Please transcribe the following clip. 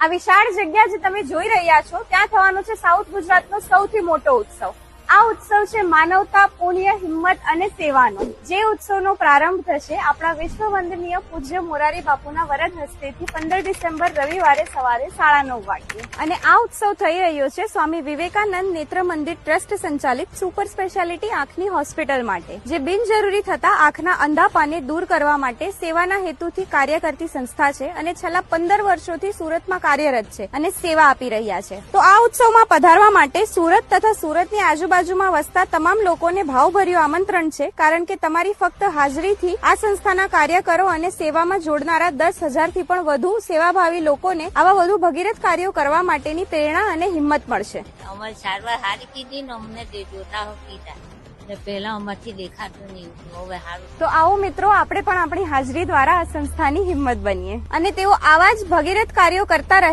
આ વિશાળ જગ્યા જે તમે જોઈ રહ્યા છો, ત્યાં થવાનો છે સાઉથ ગુજરાતનો સૌથી મોટો ઉત્સવ. આ ઉત્સવ છે માનવતા, પુણ્ય, હિંમત અને સેવાનો. જે ઉત્સવનો પ્રારંભ થશે આપણા વિશ્વ વંદનીય પૂજ્ય મોરારી બાપુના વરદ હસ્તેથી પંદર ડિસેમ્બર રવિવારે સવારે સાડા નવ વાગ્યે. અને આ ઉત્સવ થઈ રહ્યો છે સ્વામી વિવેકાનંદ નેત્ર મંદિર ટ્રસ્ટ સંચાલિત સુપર સ્પેશિયાલિટી આંખની હોસ્પિટલ માટે, જે બિનજરૂરી થતા આંખના અંધાપાને દૂર કરવા માટે સેવાના હેતુથી કાર્ય કરતી સંસ્થા છે અને છેલ્લા પંદર વર્ષોથી સુરતમાં કાર્યરત છે અને સેવા આપી રહ્યા છે. તો આ ઉત્સવમાં પધારવા માટે સુરત તથા સુરતની આજુબાજુમાં વસતા તમામ લોકોને ભાવભર્યું આમંત્રણ છે કારણ કે તમારી ફક્ત હાજરીથી આ સંસ્થાના કાર્યકરો અને સેવામાં જોડનારા દસ હજારથી પણ વધુ સેવાભાવી લોકોને આવા વધુ ભગીરથ કાર્યો કરવા માટેની પ્રેરણા અને હિંમત મળશે. અમારી સારવાર સારી કીધી ને અમને જોતા કીધા. પહેલા અમારથી દેખાતું નહીં હવે સારું તો આવો મિત્રો આપણે પણ આપણી હાજરી દ્વારા આ સંસ્થાની હિંમત બનીએ. અને તેઓ આવા જ ભગીરથ કાર્યો કરતા રહે